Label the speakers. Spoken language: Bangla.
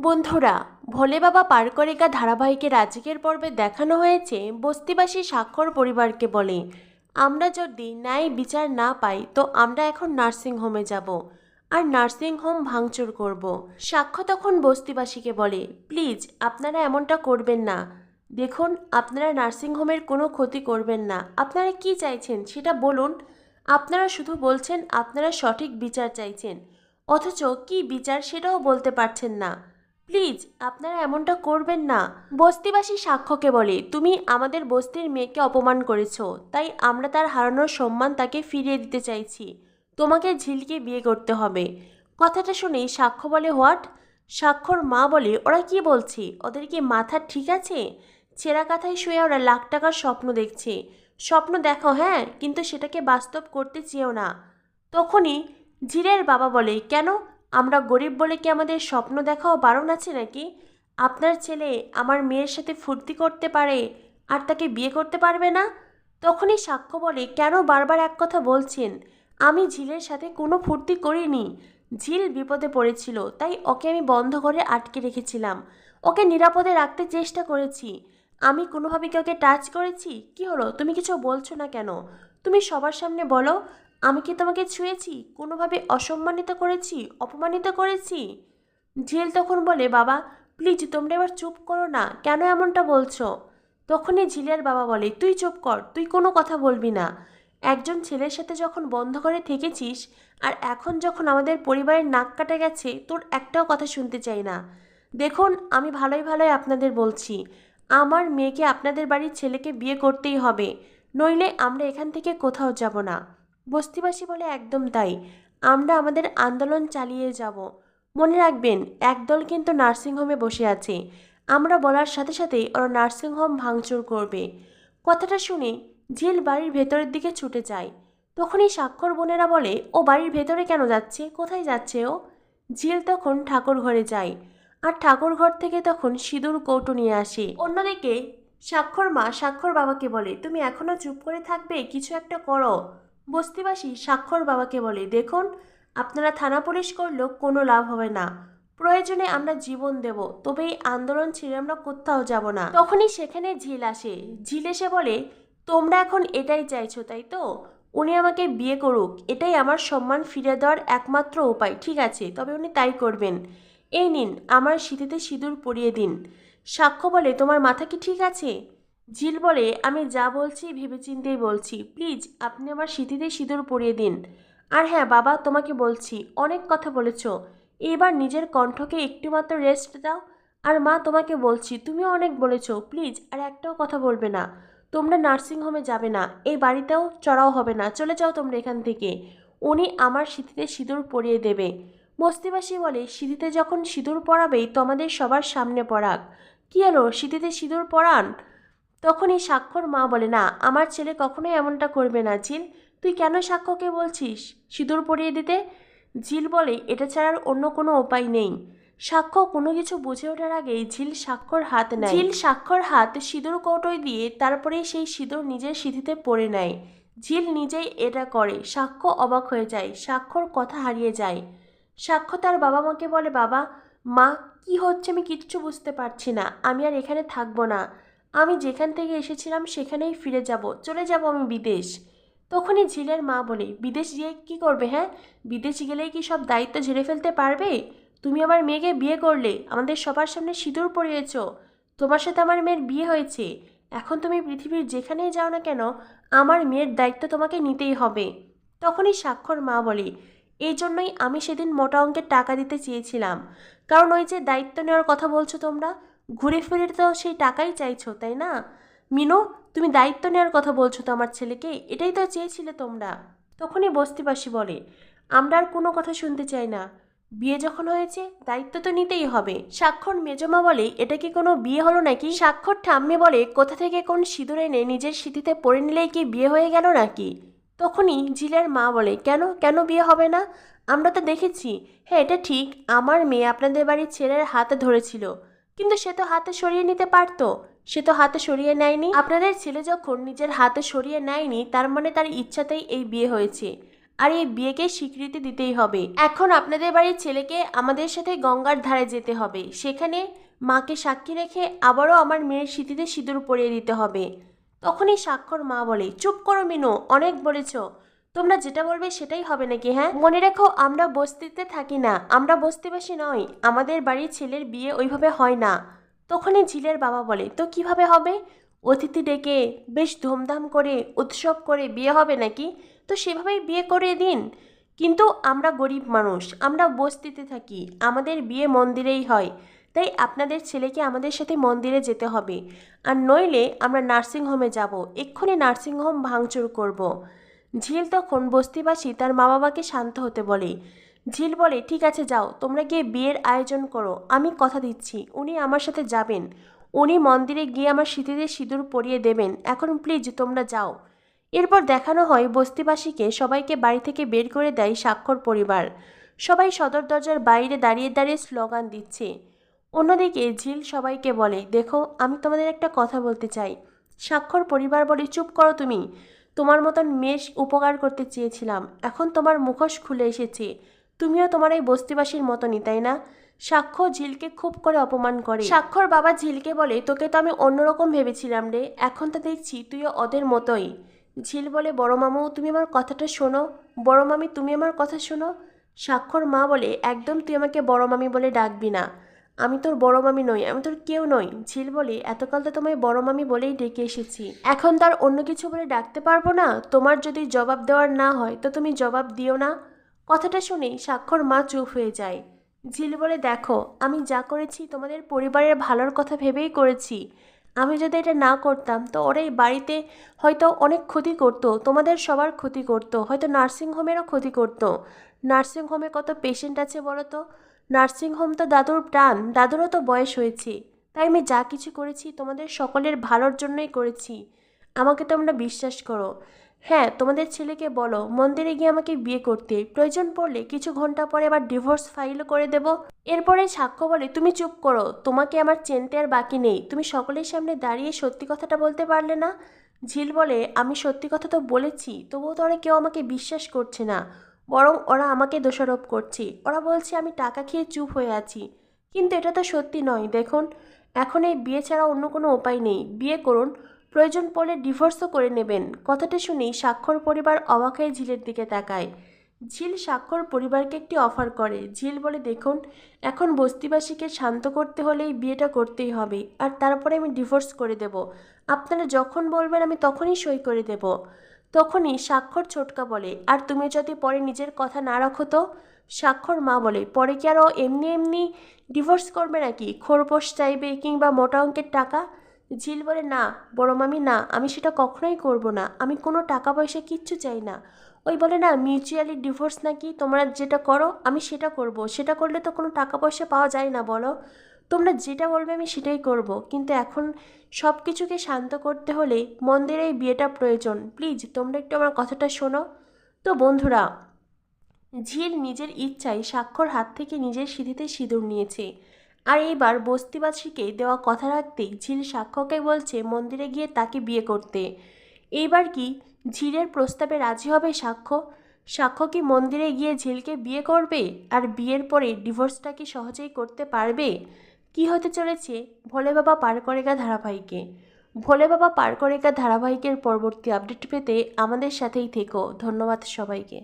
Speaker 1: বন্ধুরা, ভোলে বাবা পার করেগা ধারাবাহিকের আজকের পর্বে দেখানো হয়েছে বস্তিবাসী স্বাক্ষর পরিবারকে বলে। আমরা যদি ন্যায় বিচার না পাই, তো আমরা এখন নার্সিং হোমে যাব আর নার্সিং হোম ভাঙচুর করব। সাক্ষ্য তখন বস্তিবাসীকে বলে, প্লিজ, আপনারা এমনটা করবেন না। দেখুন, আপনারা নার্সিং হোমের কোনো ক্ষতি করবেন না। আপনারা কি চাইছেন সেটা বলুন। আপনারা শুধু বলছেন আপনারা সঠিক বিচার চাইছেন। অথচ কি বিচার সেটাও বলতে পারছেন না। প্লিজ, আপনারা এমনটা করবেন না। বস্তিবাসী সাক্ষ্যকে বলে, তুমি আমাদের বস্তির মেয়েকে অপমান করেছ, তাই আমরা তার হারানোর সম্মান তাকে ফিরিয়ে দিতে চাইছি। তোমাকে ঝিলকে বিয়ে করতে হবে। কথাটা শুনেই সাক্ষ্য বলে হোয়াট? সাক্ষর মা বলে, ওরা কি বলছে? ওদের কি মাথা ঠিক আছে? ছেঁড়া কাথায় শুয়ে ওরা লাখ টাকার স্বপ্ন দেখছে। স্বপ্ন দেখো হ্যাঁ কিন্তু সেটাকে বাস্তব করতে চেয়েও না। তখনই ঝিলের বাবা বলে, কেন? আমরা গরিব বলে কি আমাদের স্বপ্ন দেখাও বারণ আছে নাকি? আপনার ছেলে আমার মেয়ের সাথে ফুর্তি করতে পারে আর তাকে বিয়ে করতে পারবে না? তখনই সাক্ষ্য বলে, কেন বারবার এক কথা বলছেন? আমি ঝিলের সাথে কোনো ফুর্তি করিনি। ঝিল বিপদে পড়েছিল, তাই ওকে আমি বন্ধ করে আটকে রেখেছিলাম। ওকে নিরাপদে রাখতে চেষ্টা করেছি। আমি কোনোভাবে কি ওকে টাচ করেছি? কি হলো? তুমি কিছু বলছো না কেন? তুমি সবার সামনে বলো। আমি কি তোমাকে ছুঁয়েছি? কোনোভাবে অসম্মানিত করেছি? অপমানিত করেছি? ঝিল তখন বলে, বাবা প্লিজ তোমরা এবার চুপ করো না। কেন এমনটা বলছো? তখনই ঝিলের বাবা বলে, তুই চুপ কর, তুই কোনো কথা বলবি না। একজন ছেলের সাথে যখন বন্ধ করে থেকেছিস আর এখন যখন আমাদের পরিবারের নাক কাটা গেছে, তোর একটাও কথা শুনতে চাই না। দেখুন, আমি ভালোই ভালোই আপনাদের বলছি। আমার মেয়েকে আপনাদের বাড়ির ছেলেকে বিয়ে করতেই হবে। নইলে আমরা এখান থেকে কোথাও যাব না। বস্তিবাসী বলে একদম তাই আমরা আমাদের আন্দোলন চালিয়ে যাব। মনে রাখবেন, একদল কিন্তু নার্সিংহোমে বসে আছে। আমরা বলার সাথে সাথেই ওরা নার্সিংহোম ভাঙচুর করবে। কথাটা শুনে ঝিল বাড়ির ভেতরের দিকে ছুটে যায়। তখনই স্বাক্ষর বোনেরা বলে, ও বাড়ির ভেতরে কেন যাচ্ছে? কোথায় যাচ্ছে ও? ঝিল তখন ঠাকুর ঘরে যায়। আর ঠাকুর ঘর থেকে তখন সিঁদুর, কৌটো নিয়ে আসে। অন্যদিকে স্বাক্ষর মা স্বাক্ষর বাবাকে বলে, তুমি এখনও চুপ করে থাকবে? কিছু একটা করো। বস্তিবাসী স্বাক্ষর বাবাকে বলে, দেখুন, আপনারা থানা পুলিশ করলেও কোনো লাভ হবে না। প্রয়োজনে আমরা জীবন দেব, তবে এই আন্দোলন ছেড়ে আমরা কোথাও যাব না। তখনই সেখানে ঝিল আসে। ঝিল এসে বলে, তোমরা এখন এটাই চাইছো, তাই তো? উনি আমাকে বিয়ে করুক, এটাই আমার সম্মান ফিরে দেওয়ার একমাত্র উপায়। ঠিক আছে, তবে উনি তাই করবেন। এই নিন, আমার শীতেতে সিঁদুর পরিয়ে দিন। সাক্ষ্য বলে, তোমার মাথা কি ঠিক আছে? ঝিল বলে, আমি যা বলছি, ভেবেচিন্তেই বলছি। প্লিজ, আপনি আমার স্মৃতিতে সিঁদুর পরিয়ে দিন। আর হ্যাঁ বাবা, তোমাকে বলছি, অনেক কথা বলেছ। এবার নিজের কণ্ঠকে একটুমাত্র রেস্ট দাও। আর মা, তোমাকে বলছি, তুমিও অনেক বলেছ। প্লিজ, আর একটাও কথা বলবে না। তোমরা নার্সিংহোমে যাবে না। এই বাড়িতেও চড়াও হবে না। চলে যাও তোমরা এখান থেকে। উনি আমার স্মৃতিতে সিঁদুর পরিয়ে দেবে। বস্তিবাসী বলে, সিঁথিতে যখন সিঁদুর পরাবেই, তোমাদের সবার সামনে পরাক। কী হলো? সিঁথিতে সিঁদুর পরান? তখনই সাক্ষর মা বলে, না, আমার ছেলে কখনোই এমনটা করবে না। ঝিল, তুই কেন সাক্ষ্যকে বলছিস? সিঁদুর পরিয়ে দিতে? ঝিল বলে, এটা ছাড়ার অন্য কোনো উপায় নেই। সাক্ষ্য কোনো কিছু বুঝে ওঠার আগেই ঝিল সাক্ষর হাত নেয়। ঝিল সাক্ষর হাত সিঁদুর কৌটোয় দিয়ে তারপরে সেই সিঁদুর নিজের সিঁথিতে পরে নেয়। ঝিল নিজেই এটা করে। সাক্ষ্য অবাক হয়ে যায়। সাক্ষর কথা হারিয়ে যায়। সাক্ষ্য তার বাবা মাকে বলে, বাবা, মা, কি হচ্ছে আমি কিচ্ছু বুঝতে পারছি না। আমি আর এখানে থাকব না। আমি যেখান থেকে এসেছিলাম সেখানেই ফিরে যাব, চলে যাব আমি বিদেশ। তখনই ঝিলের মা বলে, বিদেশ গিয়ে কি করবে হ্যাঁ? বিদেশ গেলেই কি সব দায়িত্ব ঝেড়ে ফেলতে পারবে? তুমি আমার মেয়েকে বিয়ে করলে, আমাদের সবার সামনে সিঁদুর পরিয়েছ। তোমার সাথে আমার মেয়ের বিয়ে হয়েছে। এখন তুমি পৃথিবীর যেখানেই যাও না কেন, আমার মেয়ের দায়িত্ব তোমাকে নিতেই হবে। তখনই স্বাক্ষর মা বলে, এই জন্যই আমি সেদিন মোটা অঙ্কের টাকা দিতে চেয়েছিলাম। কারণ ওই যে দায়িত্ব নেওয়ার কথা বলছো তোমরা ঘুরে ফিরে তো সেই টাকাই চাইছো, তাই না? মিনু, তুমি দায়িত্ব নেওয়ার কথা বলছো তো আমার ছেলেকে, এটাই তো চেয়েছিলে তোমরা। তখনই বস্তিবাসী বলে, আমরা আর কোনো কথা শুনতে চাই না। বিয়ে যখন হয়েছে, দায়িত্ব তো নিতেই হবে। স্বাক্ষর মেজমা বলে, এটা কি কোনো বিয়ে হলো নাকি? স্বাক্ষর ঠাম্মি বলে, কোথা থেকে কোন সিঁদুর এনে নিজের স্মৃতিতে পড়ে নিলেই কি বিয়ে হয়ে গেল নাকি? তখনই জিলের মা বলে, কেন কেন বিয়ে হবে না? আমরা তো দেখেছি। হ্যাঁ এটা ঠিক, আমার মেয়ে আপনাদের বাড়ির ছেলের হাতে ধরেছিল। কিন্তু সে তো হাতে সরিয়ে নিতে পারতো। সে তো হাতে সরিয়ে নেয়নি। আপনাদের ছেলে যখন নিজের হাতে সরিয়ে নেয়নি, তার মানে তার ইচ্ছাতেই এই বিয়ে হয়েছে। আর এই বিয়েকে স্বীকৃতি দিতেই হবে। এখন আপনাদের বাড়ির ছেলেকে আমাদের সাথে গঙ্গার ধারে যেতে হবে। সেখানে মাকে সাক্ষী রেখে আবারও আমার মেয়ের স্মৃতিতে সিঁদুর পরিয়ে দিতে হবে। তখনই স্বাক্ষর মা বলে, চুপ করো মিনু, অনেক বলেছ। তোমরা যেটা বলবে সেটাই হবে নাকি হ্যাঁ? মনে রেখো, আমরা বস্তিতে থাকি না। আমরা বস্তিবাসী নই। আমাদের বাড়ির ছেলের বিয়ে ওইভাবে হয় না। তখনই ঝিলের বাবা বলে, তো কীভাবে হবে? অতিথি ডেকে বেশ ধুমধাম করে, উৎসব করে বিয়ে হবে নাকি? তো সেভাবেই বিয়ে করে দিন। কিন্তু আমরা গরিব মানুষ, আমরা বস্তিতে থাকি। আমাদের বিয়ে মন্দিরেই হয়। তাই আপনাদের ছেলেকে আমাদের সাথে মন্দিরে যেতে হবে। আর নইলে আমরা নার্সিংহোমে যাব। এক্ষুনি নার্সিংহোম ভাঙচুর করব। ঝিল তখন বস্তিবাসী তার মা বাবাকে শান্ত হতে বলে। ঝিল বলে, ঠিক আছে, যাও, তোমরা গিয়ে বিয়ের আয়োজন করো, আমি কথা দিচ্ছি, উনি আমার সাথে যাবেন। উনি মন্দিরে গিয়ে আমার স্মৃতিতে সিঁদুর পরিয়ে দেবেন, এখন প্লিজ তোমরা যাও। এরপর দেখানো হয় বস্তিবাসীকে সবাইকে বাড়ি থেকে বের করে দেয় স্বাক্ষর পরিবার। সবাই সদর দরজার বাইরে দাঁড়িয়ে দাঁড়িয়ে স্লোগান দিচ্ছে। অন্যদিকে ঝিল সবাইকে বলে, দেখো, আমি তোমাদের একটা কথা বলতে চাই। স্বাক্ষর পরিবার বলে, চুপ করো তুমি। তোমার মতন মেষ উপকার করতে চেয়েছিলাম। এখন তোমার মুখোশ খুলে এসেছে। তুমিও তোমার এই বস্তিবাসীর মতনই, তাই না? সাক্ষ্য ঝিলকে খুব করে অপমান করে। সাক্ষর বাবা ঝিলকে বলে, তোকে তো আমি অন্যরকম ভেবেছিলাম রে। এখন তো দেখছি তুইও ওদের মতোই ঝিল বলে, বড় মামু, তুমি আমার কথাটা শোনো। বড় মামি, তুমি আমার কথা শোনো স্বাক্ষর মা বলে, একদম তুই আমাকে বড় মামি বলে ডাকবি না। আমি তোর বড় মামি নই, আমি তোর কেউ নই। ঝিল বলে, এতকাল তো তোমায় বড় মামি বলেই ডেকে এসেছি। এখন তার অন্য কিছু বলে ডাকতে পারব না? তোমার যদি জবাব দেওয়ার না হয়, তো তুমি জবাব দিও না? কথাটা শুনেই স্বাক্ষর মা চুপ হয়ে যায়। ঝিল বলে, দেখো, আমি যা করেছি তোমাদের পরিবারের ভালোর কথা ভেবেই করেছি। আমি যদি এটা না করতাম, তো ওরা এই বাড়িতে হয়তো অনেক ক্ষতি করতো, তোমাদের সবার ক্ষতি করতো, হয়তো নার্সিংহোমেরও ক্ষতি করতো। নার্সিংহোমে কত পেশেন্ট আছে বলো তো? নার্সিংহোম তো দাদুর প্রাণ, দাদুরও তো বয়স হয়েছে। তাই আমি যা কিছু করেছি তোমাদের সকলের ভালোর জন্যই করেছি। আমাকে তোমরা বিশ্বাস করো। হ্যাঁ তোমাদের ছেলেকে বলো, মন্দিরে গিয়ে আমাকে বিয়ে করতে। প্রয়োজন পড়লে কিছু ঘণ্টা পরে আবার ডিভোর্স ফাইলও করে দেব। এরপরে সাক্ষ্য বলে, তুমি চুপ করো, তোমাকে আমার চেনতে আর বাকি নেই। তুমি সকলের সামনে দাঁড়িয়ে সত্যি কথাটা বলতে পারলে না? ঝিল বলে, আমি সত্যি কথা তো বলেছি, তবুও তো ওরা কেউ আমাকে বিশ্বাস করছে না। বরং ওরা আমাকে দোষারোপ করছে। ওরা বলছে, আমি টাকা খেয়ে চুপ হয়ে আছি। কিন্তু এটা তো সত্যি নয়। দেখুন, এখন এই বিয়ে ছাড়া অন্য কোনো উপায় নেই। বিয়ে করুন, প্রয়োজন পড়লে ডিভোর্সও করে নেবেন। কথাটা শুনেই স্বাক্ষর পরিবার অবাক হয়ে ঝিলের দিকে তাকায়। ঝিল স্বাক্ষর পরিবারকে একটি অফার করে। ঝিল বলে, দেখুন, এখন বস্তিবাসীকে শান্ত করতে হলে এই বিয়েটা করতেই হবে। আর তারপরে আমি ডিভোর্স করে দেব। আপনারা যখন বলবেন, আমি তখনই সই করে দেব। তখনই স্বাক্ষর ছোটকা বলে, আর তুমি যদি পরে নিজের কথা না রাখো তো? স্বাক্ষর মা বলে, পরে কি আরও এমনি এমনি ডিভোর্স করবে নাকি? খোরপোশ চাইবে কিংবা মোটা অঙ্কের টাকা? ঝিল বলে, না, বড় মামি, না, আমি সেটা কখনোই করব না, আমি কোনো টাকা পয়সা কিচ্ছু চাই না। ওই বলে, না, মিউচুয়ালি ডিভোর্স নাকি? তোমরা যেটা করো, আমি সেটা করব, সেটা করলে তো কোনো টাকা পয়সা পাওয়া যায় না, বলো? তোমরা যেটা বলবে আমি সেটাই করব। কিন্তু এখন সব কিছুকে শান্ত করতে হলে মন্দিরে এই বিয়েটা প্রয়োজন। প্লিজ, তোমরা একটু আমার কথাটা শোনো। তো বন্ধুরা ঝিল নিজের ইচ্ছায় স্বাক্ষর হাত থেকে নিজের সিঁথিতে সিঁদুর নিয়েছে। আর এইবার বস্তিবাসীকে দেওয়া কথা রাখতেই ঝিল সাক্ষ্যকে বলছে মন্দিরে গিয়ে তাকে বিয়ে করতে। এইবার কি ঝিলের প্রস্তাবে রাজি হবে সাক্ষ্য সাক্ষ্য কি মন্দিরে গিয়ে ঝিলকে বিয়ে করবে? আর বিয়ের পরে ডিভোর্সটা কি সহজেই করতে পারবে? কি হতে চলেছে? ভোলে বাবা পার করেগা ধারাবাহিকে। ভোলে বাবা পার করেগা ধারাবাহিকের পরবর্তী আপডেট পেতে আমাদের সাথেই থেকো। ধন্যবাদ সবাইকে।